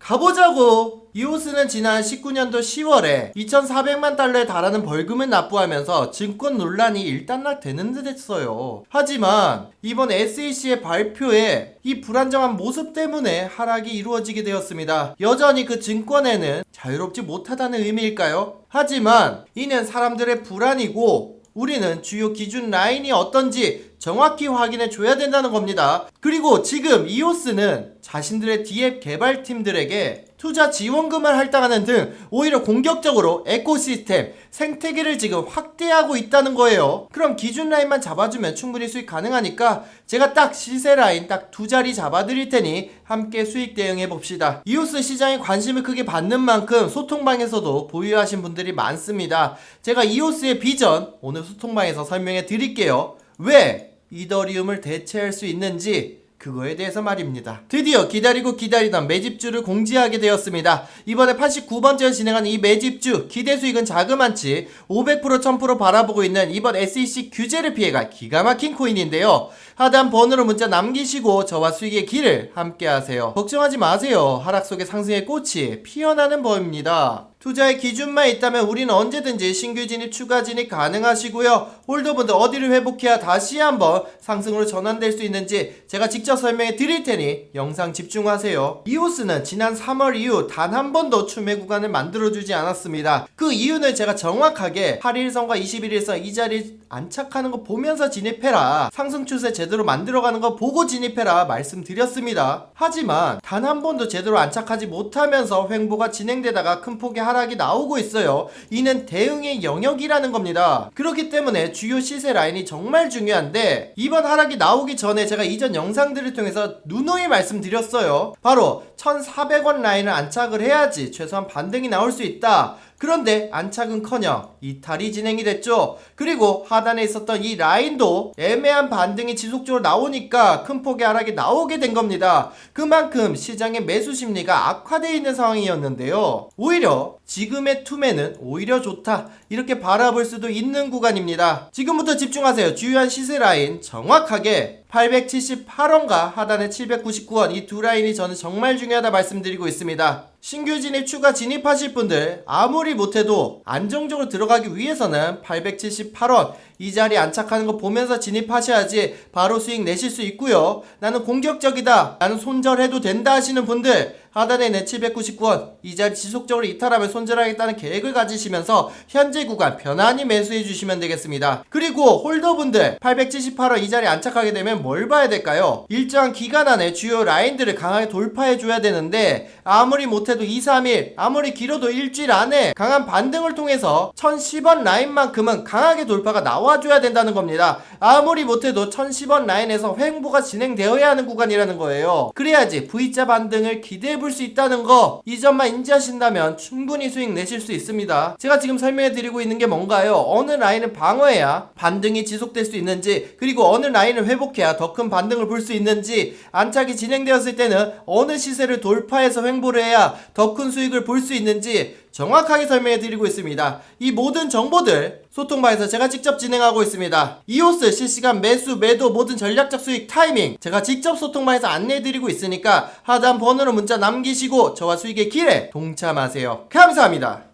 가보자고 이오스는 지난 19년도 10월에 2,400만 달러에 달하는 벌금을 납부하면서 증권 논란이 일단락 되는 듯 했어요. 하지만 이번 SEC의 발표에 이 불안정한 모습 때문에 하락이 이루어지게 되었습니다. 여전히 그 증권에는 자유롭지 못하다는 의미일까요? 하지만 이는 사람들의 불안이고 우리는 주요 기준 라인이 어떤지 정확히 확인해 줘야 된다는 겁니다. 그리고 지금 이오스는 자신들의 D앱 개발팀들에게 투자 지원금을 할당하는 등 오히려 공격적으로 에코시스템, 생태계를 지금 확대하고 있다는 거예요. 그럼 기준 라인만 잡아주면 충분히 수익 가능하니까 제가 딱 시세 라인 딱 두 자리 잡아드릴 테니 함께 수익 대응해 봅시다. 이오스 시장에 관심을 크게 받는 만큼 소통방에서도 보유하신 분들이 많습니다. 제가 이오스의 비전 오늘 소통방에서 설명해 드릴게요. 왜 이더리움을 대체할 수 있는지 그거에 대해서 말입니다. 드디어 기다리고 기다리던 매집주를 공지하게 되었습니다. 이번에 89번째를 진행하는 이 매집주 기대 수익은 자그만치 500% 1000% 바라보고 있는 이번 SEC 규제를 피해갈 기가 막힌 코인인데요. 하단 번호로 문자 남기시고 저와 수익의 길을 함께 하세요. 걱정하지 마세요. 하락 속의 상승의 꽃이 피어나는 법입니다. 투자의 기준만 있다면 우리는 언제든지 신규 진입, 추가 진입 가능하시고요. 홀더분들 어디를 회복해야 다시 한번 상승으로 전환될 수 있는지 제가 직접 설명해 드릴 테니 영상 집중하세요. 이오스는 지난 3월 이후 단 한 번도 추매 구간을 만들어주지 않았습니다. 그 이유는 제가 정확하게 8일선과 21일선 이 자리 안착하는 거 보면서 진입해라. 상승 추세 제대로 만들어가는 거 보고 진입해라 말씀드렸습니다. 하지만 단 한 번도 제대로 안착하지 못하면서 횡보가 진행되다가 큰 폭의 하락이 나오고 있어요. 이는 대응의 영역이라는 겁니다. 그렇기 때문에 주요 시세 라인이 정말 중요한데 이번 하락이 나오기 전에 제가 이전 영상들을 통해서 누누이 말씀드렸어요. 바로 1,400원 라인을 안착을 해야지 최소한 반등이 나올 수 있다. 그런데 안착은커녕 이탈이 진행이 됐죠. 그리고 하단에 있었던 이 라인도 애매한 반등이 지속적으로 나오니까 큰 폭의 하락이 나오게 된 겁니다. 그만큼 시장의 매수 심리가 악화되어 있는 상황이었는데요. 오히려 지금의 투매는 오히려 좋다. 이렇게 바라볼 수도 있는 구간입니다. 지금부터 집중하세요. 주요한 시세 라인 정확하게 878원과 하단에 799원 이 두 라인이 저는 정말 중요하다 말씀드리고 있습니다. 신규 진입 추가 진입하실 분들 아무리 못해도 안정적으로 들어가기 위해서는 878원 이 자리 안착하는 거 보면서 진입하셔야지 바로 수익 내실 수 있고요. 나는 공격적이다. 나는 손절해도 된다 하시는 분들 하단에 내 799원 이 자리 지속적으로 이탈하면 손절하겠다는 계획을 가지시면서 현재 구간 편안히 매수해 주시면 되겠습니다. 그리고 홀더분들 878원 이 자리 안착하게 되면 뭘 봐야 될까요? 일정한 기간 안에 주요 라인들을 강하게 돌파해 줘야 되는데 아무리 못해도 2, 3일 아무리 길어도 일주일 안에 강한 반등을 통해서 1010원 라인만큼은 강하게 돌파가 나와줘야 된다는 겁니다. 아무리 못해도 1010원 라인에서 횡보가 진행되어야 하는 구간이라는 거예요. 그래야지 V자 반등을 기대 해볼 수 있다는 거 이 점만 인지하신다면 충분히 수익 내실 수 있습니다. 제가 지금 설명해 드리고 있는 게 뭔가요? 어느 라인을 방어해야 반등이 지속될 수 있는지 그리고 어느 라인을 회복해야 더 큰 반등을 볼 수 있는지 안착이 진행되었을 때는 어느 시세를 돌파해서 횡보를 해야 더 큰 수익을 볼 수 있는지 정확하게 설명해 드리고 있습니다. 이 모든 정보들 소통방에서 제가 직접 진행하고 있습니다. 이오스 실시간 매수, 매도, 모든 전략적 수익 타이밍 제가 직접 소통방에서 안내해 드리고 있으니까 하단 번호로 문자 남기시고 저와 수익의 길에 동참하세요. 감사합니다.